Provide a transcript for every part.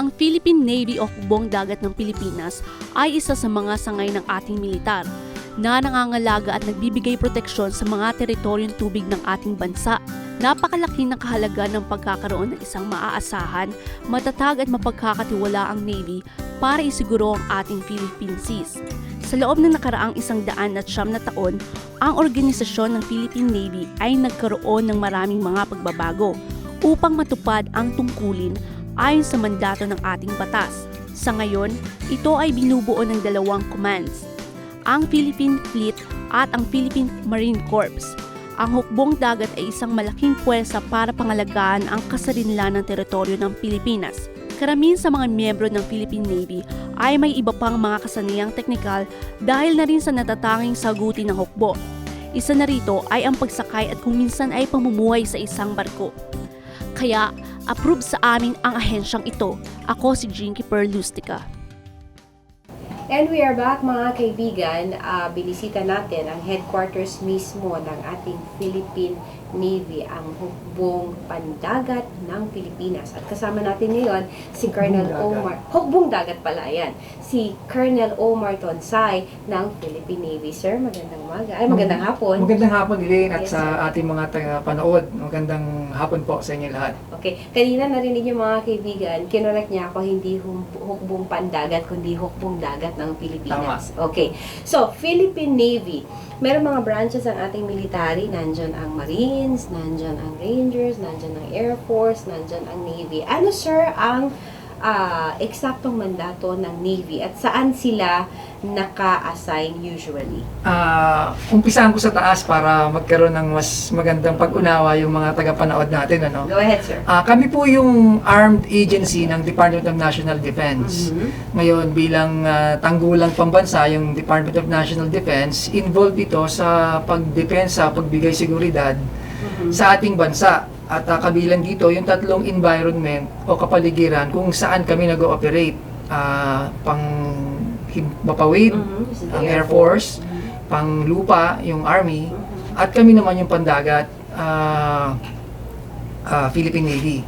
Ang Philippine Navy o Hukbong Dagat ng Pilipinas ay isa sa mga sangay ng ating militar na nangangalaga at nagbibigay proteksyon sa mga teritoryong tubig ng ating bansa. Napakalaki ng kahalaga ng pagkakaroon ng isang maaasahan, matatag at mapagkakatiwalaang Navy para isiguro ang ating Philippine Seas. Sa loob ng nakaraang isang daan at siyam na taon, ang organisasyon ng Philippine Navy ay nagkaroon ng maraming mga pagbabago upang matupad ang tungkulin ayon sa mandato ng ating batas. Sa ngayon, ito ay binubuo ng dalawang commands, ang Philippine Fleet at ang Philippine Marine Corps. Ang hukbong dagat ay isang malaking puwersa para pangalagaan ang kasarinlan ng teritoryo ng Pilipinas. Karamihan sa mga miyembro ng Philippine Navy ay may iba pang mga kasanayang teknikal dahil na rin sa natatanging sagutin ng hukbo. Isa na rito ay ang pagsakay at kung minsan ay pamumuhay sa isang barko. Kaya, approve sa amin ang ahensyang ito. Ako si Jinky Perlustica. And we are back mga kaibigan. Ah, binisita natin ang headquarters mismo ng ating Philippine Navy, ang hukbong pandagat ng Pilipinas. At kasama natin ngayon si Colonel. Omar. Hukbong dagat pala, yan. Si Colonel Omar Tonsay ng Philippine Navy. Sir, magandang umaga. Ay, magandang hapon. Magandang hapon, Elaine, at Yes, sa ating mga tagapanood. Magandang hapon po sa inyo lahat. Okay. Kanina narinig yung mga kaibigan, kinorek niya ako hindi hukbong pandagat, kundi hukbong dagat ng Pilipinas. Okay. So, Philippine Navy. Meron mga branches ang ating military. Nandyan ang Marines, nandyan ang Rangers, nandyan ang Air Force, nandyan ang Navy. Ano, sir, ang ah, eksaktong mandato ng Navy at saan sila naka-assign usually? Ah, umpisahan ko sa taas para magkaroon ng mas magandang pag-unawa yung mga tagapanood natin. Ano? Go ahead, sir. Ah, kami po yung armed agency ng Department of National Defense. Mhm. Ngayon, bilang ah, tanggulang pambansa, yung Department of National Defense, involved ito sa pagdepensa, pagbigay seguridad Mhm. sa ating bansa. At ah, kabilang dito yung tatlong environment o kapaligiran kung saan kami nag-ooperate. Ah, pang mapawid, Mhm. The ang Air Force, Mhm. pang lupa, yung Army, Mhm. at kami naman yung pandagat, ah, ah, Philippine Navy.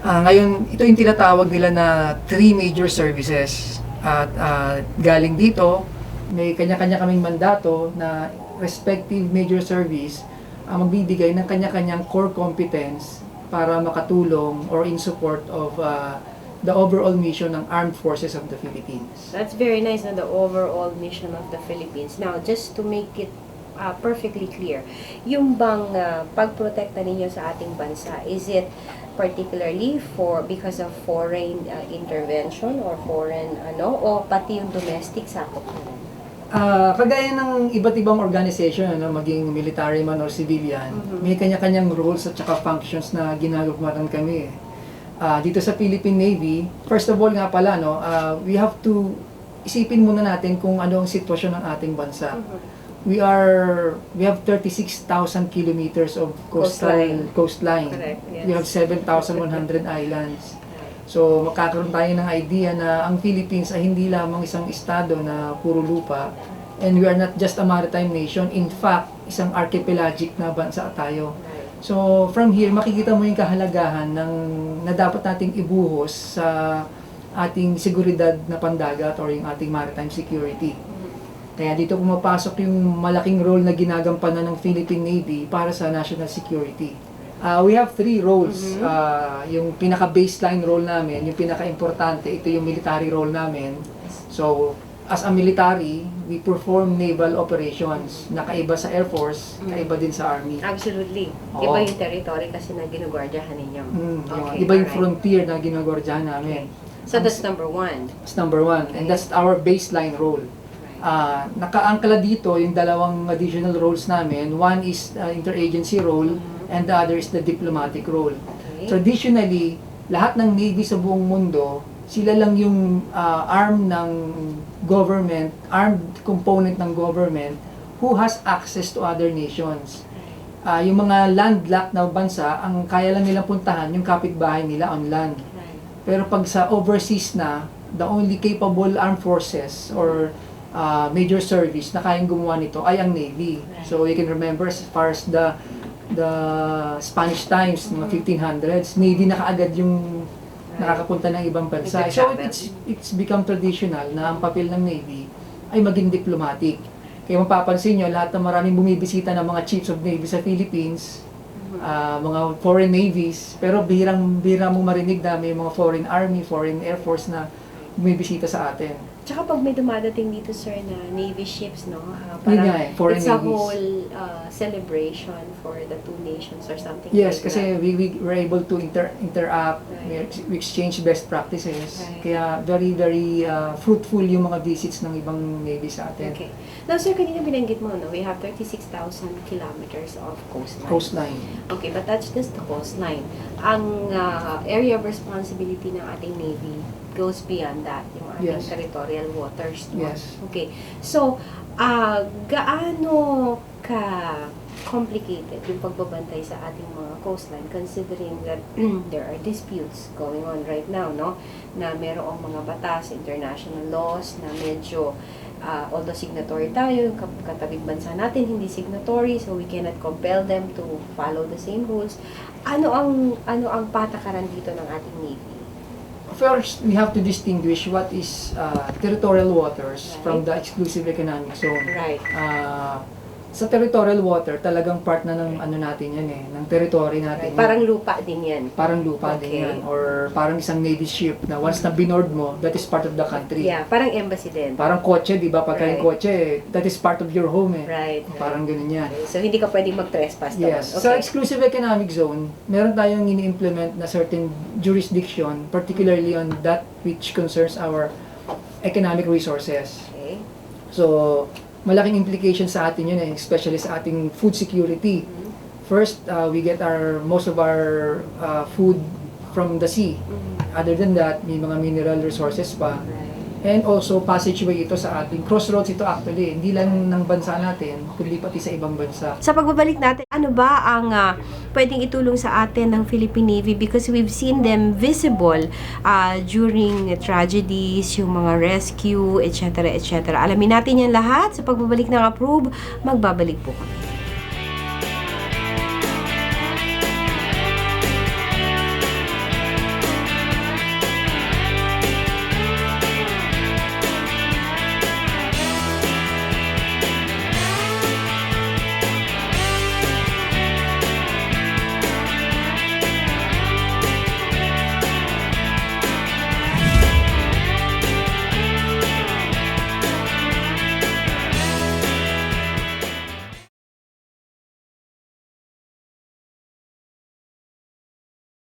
Ah, ngayon, ito yung tinatawag nila na three major services. At ah, galing dito, may kanya-kanya kaming mandato na respective major service ang magbibigay ng kanya-kanyang core competence para makatulong or in support of ah, the overall mission ng Armed Forces of the Philippines. That's very nice na the overall mission of the Philippines. Now, just to make it uh, perfectly clear, yung bang uh, pagprotekta ninyo sa ating bansa, is it particularly for because of foreign uh, intervention or foreign ano o pati yung domestic sakop na Ah, kagaya ng iba't ibang organization, ano, maging military man or civilian, Mhm. may kanya-kanyang rules at saka functions na ginagawa kami. Ah, dito sa Philippine Navy, first of all nga pala, no, ah, we have to isipin muna natin kung ano ang sitwasyon ng ating bansa. We are we have 36,000 kilometers of coastal coastline. Correct, yes. We have 7,100 islands. So, magkakaroon tayo ng idea na ang Philippines ay hindi lamang isang estado na puro lupa. And we are not just a maritime nation. In fact, isang archipelagic na bansa tayo. So, from here, makikita mo yung kahalagahan ng, na dapat nating ibuhos sa ating seguridad na pandagat or yung ating maritime security. Kaya dito pumapasok yung malaking role na ginagampanan ng Philippine Navy para sa national security. Uh, we have three roles. Mhm. Uh, yung pinaka-baseline role namin, yung pinaka-importante, ito yung military role namin. So, as a military, we perform naval operations. Nakaiba sa Air Force, Mhm. kaiba din sa Army. Absolutely. Oo. Iba yung territory kasi na ginugwardyahan ninyo. Mm, Okay, iba yung alright. frontier na ginagwardyahan namin. So that's number one. That's number one. And that's our baseline role. Ah, nakaangkla dito yung dalawang additional roles namin. One is uh, interagency role and the other is the diplomatic role. Okay. Traditionally, lahat ng Navy sa buong mundo, sila lang yung ah, arm ng government, armed component ng government who has access to other nations. Ah, yung mga landlocked na bansa, ang kaya lang nilang puntahan yung kapitbahay nila on land. Pero pag sa overseas na, the only capable armed forces or uh, major service na kayang gumawa nito ay ang Navy. So you can remember as far as the the Spanish times, mga 1500s, Navy na kaagad yung nakakapunta ng ibang bansa. So it's it's become traditional na ang papel ng Navy ay maging diplomatic. Kaya mapapansin nyo, lahat ng maraming bumibisita ng mga chiefs of Navy sa Philippines, ah, mga foreign navies, pero bihirang bihira mong marinig na may mga foreign army, foreign air force na bumibisita sa atin. Tsaka pag may dumadating dito, sir, na Navy ships, no? Yun parang foreign it's a navies. whole ah, celebration for the two nations or something Yes, like kasi that. we, we were able to inter, interact, Right. we exchange best practices. Right. Kaya very, very ah, fruitful yung mga visits ng ibang Navy sa atin. Okay. Now, sir, kanina binanggit mo, no? We have 36,000 kilometers of coastline. Coastline. Okay, but that's just the coastline. Ang ah, area of responsibility ng ating Navy goes beyond that, yung ating Yes. territorial waters. no? Yes. Okay. So, ah gaano ka complicated yung pagbabantay sa ating mga coastline considering that there are disputes going on right now, no? Na merong mga batas, international laws na medyo ah, although signatory tayo, yung katabing bansa natin hindi signatory, so we cannot compel them to follow the same rules. Ano ang ano ang patakaran dito ng ating Navy? First, we have to distinguish what is uh, territorial waters from the exclusive economic zone. Right. Uh, sa territorial water, talagang part na ng ano natin yan eh, ng territory natin. right. Parang lupa din yan. parang lupa Okay. din yan. Or parang isang navy ship na once na binord mo, that is part of the country. Yeah, parang embassy din. Parang kotse, di ba? Pagka yung Right. kotse, that is part of your home eh. Right. Parang ganun yan. So, hindi ka pwedeng mag-trespass doon. Yes. Sa exclusive economic zone, meron tayong ini-implement na certain jurisdiction, particularly on that which concerns our economic resources. Okay. So, malaking implication sa atin yun eh, especially sa ating food security. First, uh, we get our most of our uh, food from the sea. Mhm. Other than that, may mga mineral resources pa. And also, passageway ito sa ating crossroads ito actually. Hindi lang ng bansa natin, kundi pati sa ibang bansa. Sa pagbabalik natin, ano ba ang ah, pwedeng itulong sa atin ng Philippine Navy because we've seen them visible ah, during tragedies, yung mga rescue, etc. etc. Alamin natin yan lahat sa pagbabalik ng Approve. Magbabalik po kami.